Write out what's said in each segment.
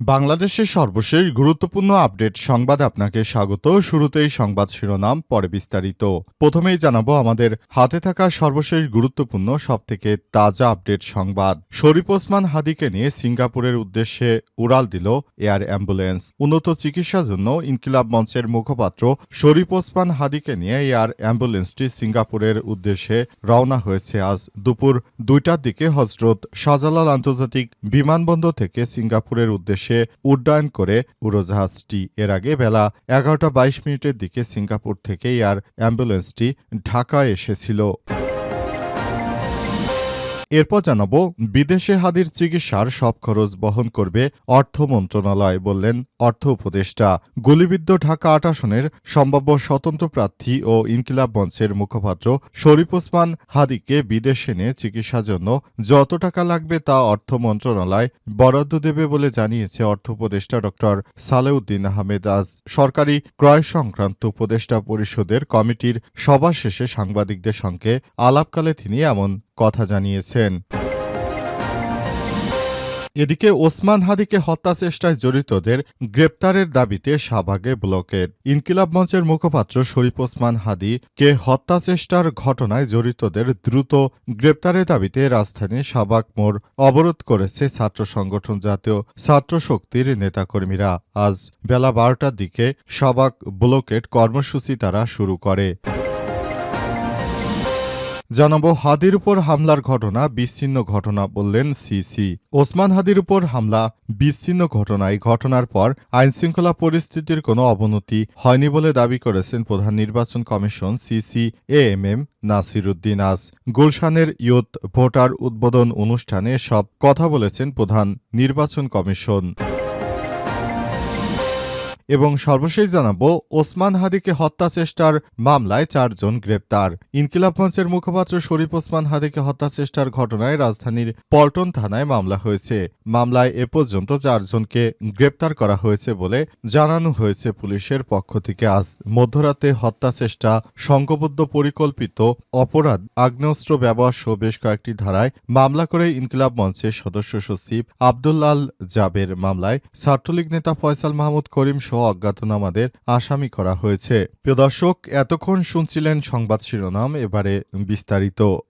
বাংলাদেশের সর্বশেষ গুরুত্বপূর্ণ আপডেট সংবাদ আপনাকে স্বাগত। শুরুতেই সংবাদ শিরোনাম, পরে বিস্তারিত। প্রথমেই জানাব আমাদের হাতে থাকা সর্বশেষ গুরুত্বপূর্ণ, সবথেকে তাজা আপডেট সংবাদ। শরীফ ওসমান হাদিকে নিয়ে সিঙ্গাপুরের উদ্দেশ্যে উড়াল দিল এয়ার অ্যাম্বুলেন্স। উন্নত চিকিৎসার জন্য ইনকিলাব মঞ্চের মুখপাত্র শরীফ ওসমান হাদিকে নিয়ে এয়ার অ্যাম্বুলেন্সটি সিঙ্গাপুরের উদ্দেশ্যে রওনা হয়েছে। আজ দুপুর দুইটার দিকে হজরত শাহজালাল আন্তর্জাতিক বিমানবন্দর থেকে সিঙ্গাপুরের উদ্দেশ্যে উড্ডয়ন করে উড়োজাহাজটি। এর আগে বেলা এগারোটা বাইশ মিনিটের দিকে সিঙ্গাপুর থেকে এয়ার অ্যাম্বুলেন্সটি ঢাকায় এসেছিল। এরপর জানাব, বিদেশে হাদির চিকিৎসার সব খরচ বহন করবে অর্থ মন্ত্রণালয় বললেন অর্থ উপদেষ্টা। গুলিবিদ্ধ ঢাকা আট আসনের সম্ভাব্য স্বতন্ত্র প্রার্থী ও ইনকিলাব মঞ্চের মুখপাত্র শরীফ ওসমান হাদিকে বিদেশে নিয়ে চিকিৎসার জন্য যত টাকা লাগবে তা অর্থ মন্ত্রণালয় বরাদ্দ দেবে বলে জানিয়েছে অর্থ উপদেষ্টা ড। সালেউদ্দিন আহমেদ। আজ সরকারি ক্রয় সংক্রান্ত উপদেষ্টা পরিষদের কমিটির সভা শেষে সাংবাদিকদের সঙ্গে আলাপকালে তিনি এমন কথা জানিয়েছেন। এদিকে ওসমান হাদিকে হত্যা চেষ্টায় জড়িতদের গ্রেপ্তারের দাবিতে শাহবাগে ব্লকের ইনকিলাব মঞ্চের মুখপাত্র শরীফ ওসমান হাদি কে হত্যা চেষ্টার ঘটনায় জড়িতদের দ্রুত গ্রেপ্তারের দাবিতে রাজধানী শাহবাগ মোড় অবরোধ করেছে ছাত্র সংগঠন জাতীয় ছাত্র শক্তির নেতাকর্মীরা। আজ বেলা বারোটার দিকে শাহবাগ ব্লকেট কর্মসূচি তারা শুরু করে। জানাব হাদির উপর হামলার ঘটনা, বিচ্ছিন্ন ঘটনা বললেন সিসি। ওসমান হাদির উপর হামলা, বিচ্ছিন্ন ঘটনায় ঘটনার পর আইনশৃঙ্খলা পরিস্থিতির কোনো অবনতি হয়নি বলে দাবি করেছেন প্রধান নির্বাচন commission CC A M M Nasiruddin আজ। গুলশানের ইয়ুথ ভোটার উদ্বোধন অনুষ্ঠানে সব কথা বলেছেন প্রধান নির্বাচন কমিশন। এবং সর্বশেষ জানাব, ওসমান হাদিকে হত্যা চেষ্টার মামলায় চারজন গ্রেপ্তার। ইনকিলাব মঞ্চের মুখপাত্র শরীফ ওসমান হাদিকে হত্যা চেষ্টার ঘটনায় রাজধানীর পল্টন থানায় মামলা হয়েছে। মামলায় এ পর্যন্ত চারজনকে গ্রেপ্তার করা হয়েছে বলে জানানো হয়েছে পুলিশের পক্ষ থেকে। আজ মধ্যরাতে হত্যা চেষ্টা, সংঘবদ্ধ পরিকল্পিত অপরাধ, আগ্নেয়াস্ত্র ব্যবহার সহ বেশ কয়েকটি ধারায় মামলা করে ইনকিলাব মঞ্চের সদস্য সচিব আবদুল্লাল জাবের মামলায় ছাত্রলীগ নেতা ফয়সাল মাহমুদ করিম সহ অজ্ঞাতনামাদের আসামি করা হয়েছে। প্রিয় দর্শক এতক্ষণ শুনছিলেন সংবাদ শিরোনাম এবারে বিস্তারিত।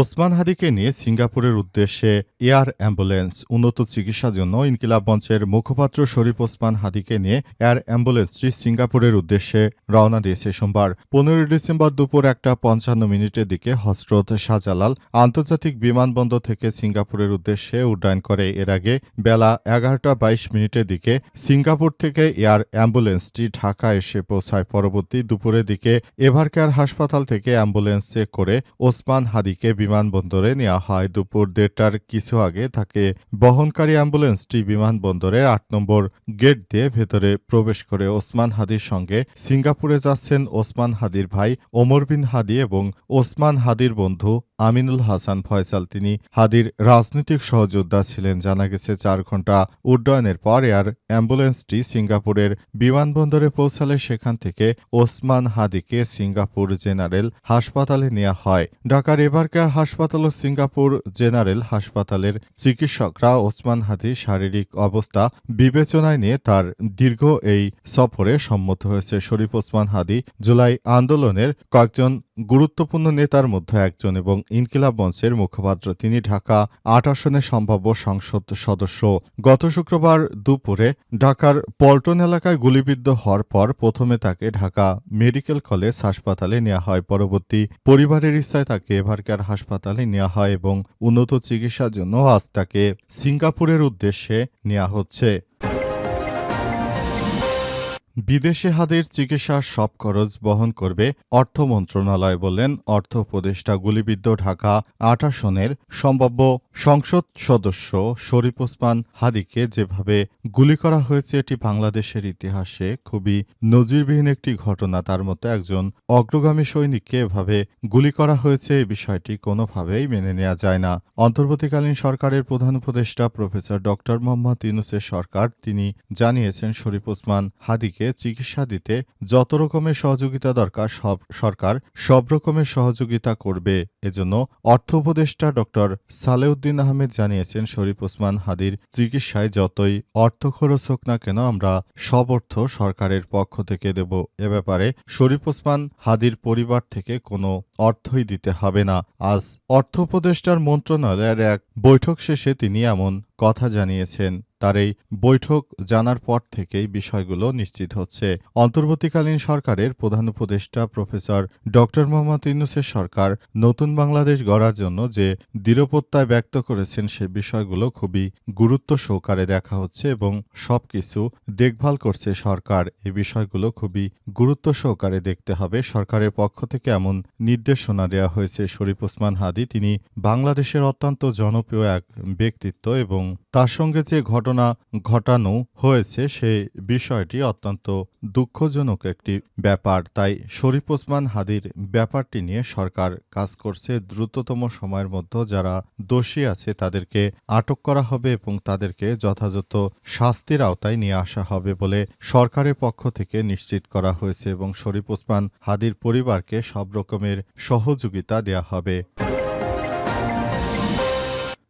ওসমান হাদিকে নিয়ে সিঙ্গাপুরের উদ্দেশ্যে এয়ার অ্যাম্বুলেন্স, উন্নত চিকিৎসার জন্য ইনকিলাব মঞ্চের মুখপাত্র শরীফ ওসমান হাদিকে নিয়ে এয়ার অ্যাম্বুলেন্সটি সিঙ্গাপুরের উদ্দেশ্যে রওনা দিয়েছে সোমবার। পনেরোই ডিসেম্বর দুপুর একটা পঞ্চান্ন মিনিটের দিকে হজরত শাহজালাল আন্তর্জাতিক বিমানবন্দর থেকে সিঙ্গাপুরের উদ্দেশ্যে উড্ডয়ন করে। এর আগে বেলা এগারোটা বাইশ মিনিটের দিকে সিঙ্গাপুর থেকে এয়ার অ্যাম্বুলেন্সটি ঢাকা এসে পৌঁছায়। পরবর্তী দুপুরের দিকে এভারকেয়ার হাসপাতাল থেকে অ্যাম্বুলেন্সে করে ওসমান হাদিকে বিমানবন্দরে নেওয়া হয়। দুপুর দেড়টার কিছু আগে তাকে বহনকারী অ্যাম্বুলেন্সটি বিমানবন্দরের আট নম্বর গেট দিয়ে ভেতরে প্রবেশ করে ওসমান হাদির সঙ্গে সিঙ্গাপুরে যাচ্ছেন ওসমান হাদির ভাই ওমর বিন হাদি এবং ওসমান হাদির বন্ধু আমিনুল হাসান ফয়সাল। তিনি হাদির রাজনৈতিক সহযোদ্ধা ছিলেন। জানা গেছে, চার ঘণ্টা উড্ডয়নের পর এয়ার অ্যাম্বুলেন্সটি সিঙ্গাপুরের বিমানবন্দরে পৌঁছালে সেখান থেকে ওসমান হাদিকে সিঙ্গাপুর জেনারেল হাসপাতালে নেওয়া হয়। ঢাকার এবারকার হাসপাতাল ও সিঙ্গাপুর জেনারেল হাসপাতালের চিকিৎসকরা ওসমান হাদির শারীরিক অবস্থা বিবেচনায় নিয়ে তার দীর্ঘ এই সফরে সম্মত হয়েছে। শরীফ ওসমান হাদি জুলাই আন্দোলনের কয়েকজন গুরুত্বপূর্ণ নেতার মধ্যে একজন এবং ইনকিলাব মঞ্চের মুখপাত্র। তিনি ঢাকা আট আসনের সম্ভাব্য সংসদ সদস্য। গত শুক্রবার দুপুরে ঢাকার পল্টন এলাকায় গুলিবিদ্ধ হওয়ার পর প্রথমে তাকে ঢাকা মেডিকেল কলেজ হাসপাতালে নেওয়া হয়। পরবর্তী পরিবারের ইচ্ছায় তাকে এভারকার হাসপাতাল হাসপাতালে নেওয়া হয় এবং উন্নত চিকিৎসার জন্য আজ তাকে সিঙ্গাপুরের উদ্দেশ্যে নেওয়া হচ্ছে। বিদেশে হাদের চিকিৎসার সব খরচ বহন করবে অর্থ মন্ত্রণালয় বললেন অর্থ উপদেষ্টা গুলিবিদ্ধ ঢাকা আঠাশনের সম্ভাব্য সংসদ সদস্য শরীফ ওসমান হাদিকে যেভাবে গুলি করা হয়েছে, এটি বাংলাদেশের ইতিহাসে খুবই নজিরবিহীন একটি ঘটনা। তার মতো একজন অগ্রগামী সৈনিককে এভাবে গুলি করা হয়েছে, এই বিষয়টি কোনোভাবেই মেনে নেওয়া যায় না। অন্তর্বর্তীকালীন সরকারের প্রধান উপদেষ্টা প্রফেসর ডক্টর মোহাম্মদ ইউনুসের সরকার, তিনি জানিয়েছেন, শরীফ ওসমান হাদিকে চিকিৎসা দিতে যত রকমের সহযোগিতা দরকার, সব সরকার সব রকমের সহযোগিতা করবে। এজন্য অর্থ উপদেষ্টা ডক্টর সালেউদ্দিন আহমেদ জানিয়েছেন, শরীফ ওসমান হাদির চিকিৎসায় যতই অর্থ খরচ হোক না কেন আমরা সব অর্থ সরকারের পক্ষ থেকে দেব। এ ব্যাপারে শরীফ ওসমান হাদির পরিবার থেকে কোনো অর্থই দিতে হবে না। আজ অর্থ উপদেষ্টার মন্ত্রণালয়ের এক বৈঠক শেষে তিনি এমন কথা জানিয়েছেন। তার এই বৈঠক জানার পর থেকেই বিষয়গুলো নিশ্চিত হচ্ছে। অন্তর্বর্তীকালীন সরকারের প্রধান উপদেষ্টা প্রফেসর ড. মোহাম্মদ ইউনুসের সরকার নতুন বাংলাদেশ গড়ার জন্য যে দৃঢ়প্রত্যয় ব্যক্ত করেছেন সে বিষয়গুলো খুবই গুরুত্ব সহকারে দেখা হচ্ছে এবং সবকিছু দেখভাল করছে সরকার। এই বিষয়গুলো খুবই গুরুত্ব সহকারে দেখতে হবে। সরকারের পক্ষ থেকে এমন নির্দেশনা দেওয়া হয়েছে। শরীফ ওসমান হাদি, তিনি বাংলাদেশের অত্যন্ত জনপ্রিয় এক ব্যক্তিত্ব এবং তার সঙ্গে যে ঘটনা ঘটানো হয়েছে সেই বিষয়টি অত্যন্ত দুঃখজনক একটি ব্যাপার। তাই শরীফ ওসমান হাদির ব্যাপারটি নিয়ে সরকার কাজ করছে। দ্রুততম সময়ের মধ্যে যারা দোষী আছে, তাদেরকে আটক করা হবে এবং তাদেরকে যথাযথ শাস্তির আওতায় নিয়ে আসা হবে বলে সরকারের পক্ষ থেকে নিশ্চিত করা হয়েছে এবং শরীফ ওসমান হাদির পরিবারকে সব রকমের সহযোগিতা দেয়া হবে।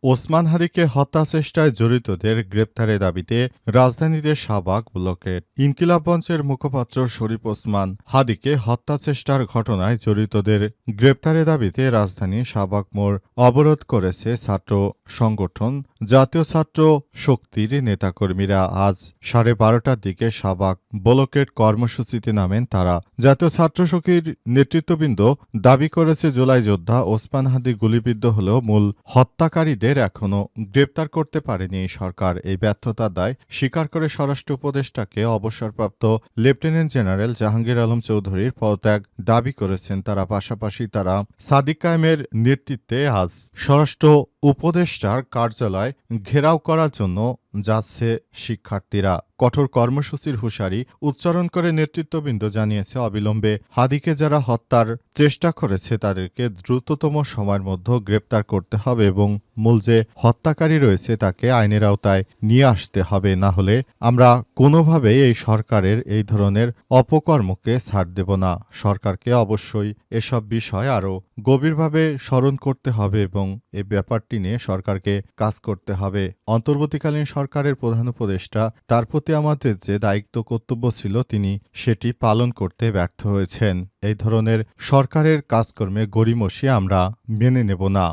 ওসমান হাদিকে হত্যা চেষ্টায় জড়িতদের গ্রেপ্তারের দাবিতে রাজধানীতে শাহবাগ ব্লকের ইনকিলাব মঞ্চের মুখপাত্র শরীফ ওসমান হাদিকে হত্যা চেষ্টার ঘটনায় জড়িতদের গ্রেপ্তারের দাবিতে রাজধানী শাহবাগ মোড় অবরোধ করেছে ছাত্র সংগঠন। জাতীয় ছাত্র শক্তির নেতাকর্মীরা আজ সাড়ে বারোটার দিকে শাহবাগ ব্লকের কর্মসূচিতে নামেন তারা। জাতীয় ছাত্র শক্তির নেতৃত্ববৃন্দ দাবি করেছে, জুলাই যোদ্ধা ওসমান হাদি গুলিবিদ্ধ হলেও মূল হত্যাকারীদের এখনও গ্রেপ্তার করতে পারেনি সরকার। এই ব্যর্থতার দায় স্বীকার করে স্বরাষ্ট্র উপদেষ্টাকে অবসরপ্রাপ্ত লেফটেন্যান্ট জেনারেল জাহাঙ্গীর আলম চৌধুরীর পদত্যাগ দাবি করেছেন। তারা পাশাপাশি তারা সাদিক কায়েমের নেতৃত্বে আজ স্বরাষ্ট্র উপদেষ্টার কার্যালয় ঘেরাও করার জন্য যাচ্ছে শিক্ষার্থীরা। কঠোর কর্মসূচির হুঁশিয়ারি উচ্চারণ করে নেতৃত্ববৃন্দ জানিয়েছে অবিলম্বে। হাদিকে যারা হত্যার চেষ্টা করেছে, তাদেরকে দ্রুততম সময়ের মধ্যে গ্রেপ্তার করতে হবে এবং মূল যে হত্যাকারী রয়েছে, তাকে আইনের আওতায় নিয়ে আসতে হবে। না হলে আমরা কোনোভাবেই এই সরকারের এই ধরনের অপকর্মকে ছাড় দেব না। সরকারকে অবশ্যই এসব বিষয় আরও গভীরভাবে স্মরণ করতে হবে এবং এ ব্যাপারটি নিয়ে সরকারকে কাজ করতে হবে। অন্তর্বর্তীকালীন সরকারের প্রধান উপদেষ্টা, তার প্রতি আমাদের যে দায়িত্ব কর্তব্য ছিল, তিনি সেটি পালন করতে ব্যর্থ হয়েছেন। এই ধরনের সরকারের কাজকর্মে গড়িমসি আমরা মেনে নেব না।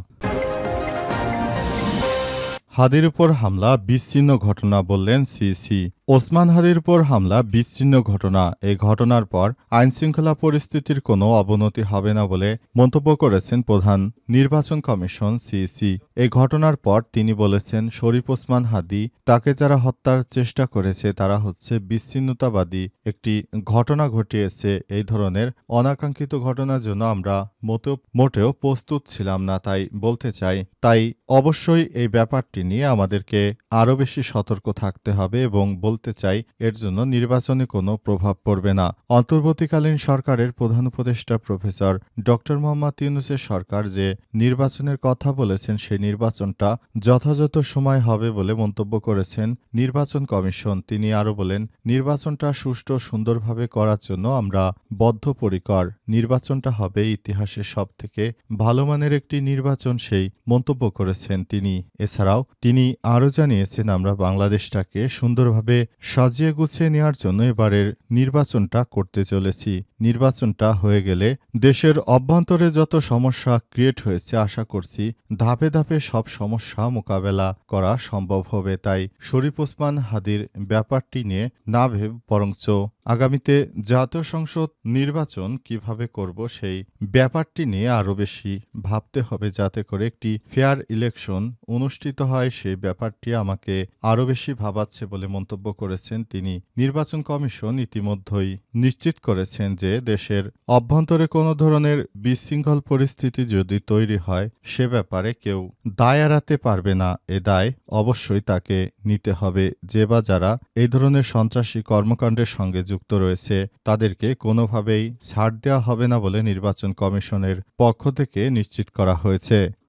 হাদির উপর হামলা, বিচ্ছিন্ন ঘটনা বললেন সিসি। ওসমান হাদির উপর হামলা, বিচ্ছিন্ন ঘটনা। এই ঘটনার পর আইনশৃঙ্খলা পরিস্থিতির কোনো অবনতি হবে না বলে মন্তব্য করেছেন প্রধান নির্বাচন কমিশন সিসি। এই ঘটনার পর তিনি বলেছেন, শরীফ ওসমান হাদি তাকে যারা হত্যার চেষ্টা করেছে, তারা হচ্ছে বিচ্ছিন্নতাবাদী। একটি ঘটনা ঘটিয়েছে, এই ধরনের অনাকাঙ্ক্ষিত ঘটনার জন্য আমরা মোটেও মোটেও প্রস্তুত ছিলাম না, তাই বলতে চাই। তাই অবশ্যই এই ব্যাপারটি নিয়ে আমাদেরকে আরও বেশি সতর্ক থাকতে হবে এবং বলতে চাই, এর জন্য নির্বাচনে কোনো প্রভাব পড়বে না। অন্তর্বর্তীকালীন সরকারের প্রধান উপদেষ্টা প্রফেসর ড. মোহাম্মদ ইউনুসের সরকার যে নির্বাচনের কথা বলেছেন, সেই নির্বাচনটা যথাযথ সময় হবে বলে মন্তব্য করেছেন নির্বাচন কমিশন। তিনি আরও বলেন, নির্বাচনটা সুষ্ঠু সুন্দরভাবে করার জন্য আমরা বদ্ধপরিকর। নির্বাচনটা হবে ইতিহাসের সবথেকে ভালো মানের একটি নির্বাচন, সেই মন্তব্য করেছেন তিনি। এছাড়াও তিনি আরও জানিয়েছেন, আমরা বাংলাদেশটাকে সুন্দরভাবে সাজিয়ে গুছিয়ে নেওয়ার জন্য এবারের নির্বাচনটা করতে চলেছি। নির্বাচনটা হয়ে গেলে দেশের অভ্যন্তরে যত সমস্যা ক্রিয়েট হয়েছে, আশা করছি ধাপে ধাপে সব সমস্যা মোকাবেলা করা সম্ভব হবে। তাই শরীফ ওসমান হাদির ব্যাপারটি নিয়ে না ভেব বরঞ্চ আগামীতে জাতীয় সংসদ নির্বাচন কীভাবে করব সেই ব্যাপারটি নিয়ে আরও বেশি ভাবতে হবে যাতে করে একটি ফেয়ার ইলেকশন অনুষ্ঠিত হয় সেই ব্যাপারটি আমাকে আরও বেশি ভাবাচ্ছে বলে মন্তব্য করেছেন তিনি। নির্বাচন কমিশন ইতিমধ্যেই নিশ্চিত করেছেন যে দেশের অভ্যন্তরে কোনো ধরনের বিশৃঙ্খল পরিস্থিতি যদি তৈরি হয়, সে ব্যাপারে কেউ দায় এড়াতে পারবে না। এ দায় অবশ্যই তাকে নিতে হবে। যে বা যারা এই ধরনের সন্ত্রাসী কর্মকাণ্ডের সঙ্গে যুক্ত রয়েছে। তাদেরকে কোনোভাবেই ছাড় দেওয়া হবে না বলে নির্বাচন কমিশনের পক্ষ থেকে নিশ্চিত করা হয়েছে।